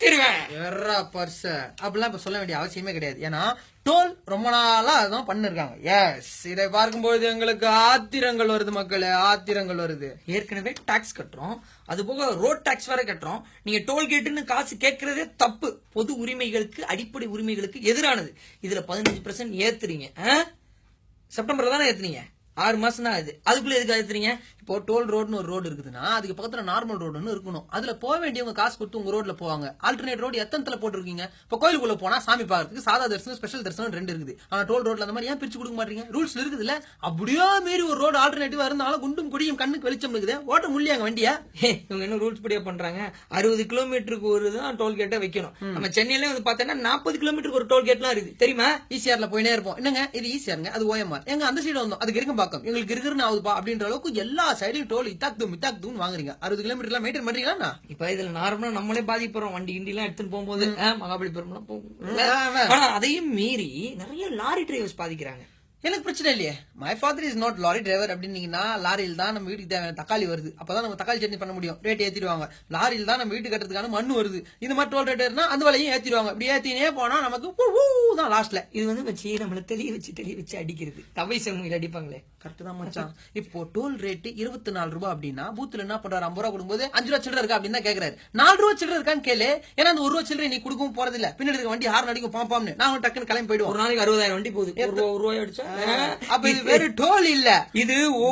அறுத்துருவேன் எர்ரா பர்ச. அப்படிலாம் இப்ப சொல்ல வேண்டிய அவசியமே கிடையாது. ஏன்னா டோல் ரொம்ப நாளா அதுதான் பண்ணிருக்காங்க. எஸ் இதை பார்க்கும்போது எங்களுக்கு ஆத்திரங்கள் வருது மக்களே ஆத்திரங்கள் வருது. ஏற்கனவே டாக்ஸ் கட்டுறோம். அது போக ரோட் டாக்ஸ் வேற கட்டுறோம். நீங்க டோல்கேட்டுன்னு காசு கேட்கறதே தப்பு. பொது உரிமைகளுக்கு அடிப்படை உரிமைகளுக்கு எதிரானது. இதுல பதினஞ்சு பர்சன்ட் ஏத்துறீங்க. ஆ? செப்டம்பர்ல தானே ஏத்துனீங்க? ஆறு மாசம் தான் ஆகுது. அதுக்குள்ள எதுக்கு ஏத்துறீங்க இப்போ டோல் ரோடுன்னு ஒரு ரோடு இருக்குதுன்னா அதுக்கு பக்கத்துல நார்மல் ரோடுன்னு இருக்கணும். அதுல போக வேண்டியவங்க காசு கொடுத்து உங்க ரோட்ல போவாங்க. ஆல்டர்னேட் ரோடு எத்தனை போட்டிருக்கீங்க? இப்போ கோயிலுக்குள்ள போனா சாமி பார்க்கறதுக்கு சாதா தரிசனம் ஸ்பெஷல் தரிசனம் ரெண்டு இருக்குது. ஆனா டோல் ரோட்ல அந்த மாதிரி ஏன் பிரிச்சு கொடுக்க மாட்டீங்க? ரூல்ஸ் இருக்குதுல்ல. அப்படியே மீறி ஒரு ரோடு ஆல்டர்னேட்டிவா இருந்தாலும் குண்டும் குடியும் கண்ணுக்கு வெளிச்சம் இருக்குது. ஓட்ட முடியாங்க வண்டியா? இவங்க என்ன ரூல்ஸ் படியா பண்றாங்க? அறுபது கிலோமீட்டருக்கு ஒரு தான் டோல்கேட்டை வைக்கணும். நம்ம சென்னையில வந்து பார்த்தோன்னா நாற்பது கிலோமீட்டருக்கு ஒரு டோல்கேட்லாம் இருக்குது தெரியுமா? ஈசிஆர்ல போயினே இருப்போம். என்னங்க? இது ஈசிஆருங்க? அது ஓஎம்ஆர். எங்க? அந்த சைடு வந்தோம். அதுக்கு இருக்கும் பாக்கம். எங்களுக்கு இருக்குன்னு ஆகுதுப்பா அப்படின்ற அளவுக்கு எல்லா சைடையும் டோல் இத்தாக் தூம் இத்தாக் தூம் வாங்குறீங்க. அறுபது கிலோமீட்டர்லாம் மெயின்டைன் பண்றீங்களா இப்ப இதுல நார்மலா நம்மளே பாதிப்படுறோம் வண்டி கிண்டி எல்லாம் எடுத்துட்டு போகும்போது மகாபலிபுரம் போகும். ஆனா அதையும் மீறி நிறைய லாரி டிரைவர்ஸ் பாதிக்கிறாங்க. எனக்கு பிரச்சனை இல்லையே. My father is not lorry driver அப்படின்னீங்கன்னா லாரியில் தான் நம்ம வீட்டுக்கு தேவையான தக்காளி வருது. அப்பதான் நம்ம தக்காளி சட்னி பண்ண முடியும். ரேட் ஏத்திடுவாங்க. லாரியில் தான் நம்ம வீட்டுக்கு கட்டுறதுக்கான மண் வருது. இந்த மாதிரி டோல் ரேட் ஏறினா அந்த விலையும் ஏத்திடுவாங்க. இப்படி ஏத்தினே போனா நமக்கு தான் லாஸ்ட்ல இது வந்து வச்சு நம்மள தெளிய வச்சு தெளிய வச்சு அடிக்கிறது. தவை சமூகில் அடிப்பாங்களே. கரெக்ட் தான் மச்சான். இப்போ டோல் ரேட் இருபத்தி நாலு ரூபாய் அப்படின்னா பூத்துல என்ன பண்றாரு? ஐம்பது ரூபா கொடுக்கும்போது அஞ்சு ரூபா சில்லற இருக்கா அப்படின்னு தான் கேக்குறாரு. நாலு ரூபா சில்லற இருக்கான்னு கேளு. ஏன்னா அந்த ஒரு ரூபா சில்லறை நீ கொடுக்கவும் போறது இல்ல பின்னாடி இருக்க வண்டி ஹார்ன் அடிக்கும் பாம் பாம்னு. நான் டக்குன்னு கிளம்பி போயிடுவோம். ஒரு நாளைக்கு அறுபதாயிரம் வண்டி போகுது. ஒரு ரூபா ஒரு ரூபாய் அடிச்சா அப்ப இது வேற டோல் இல்ல. இது ஓ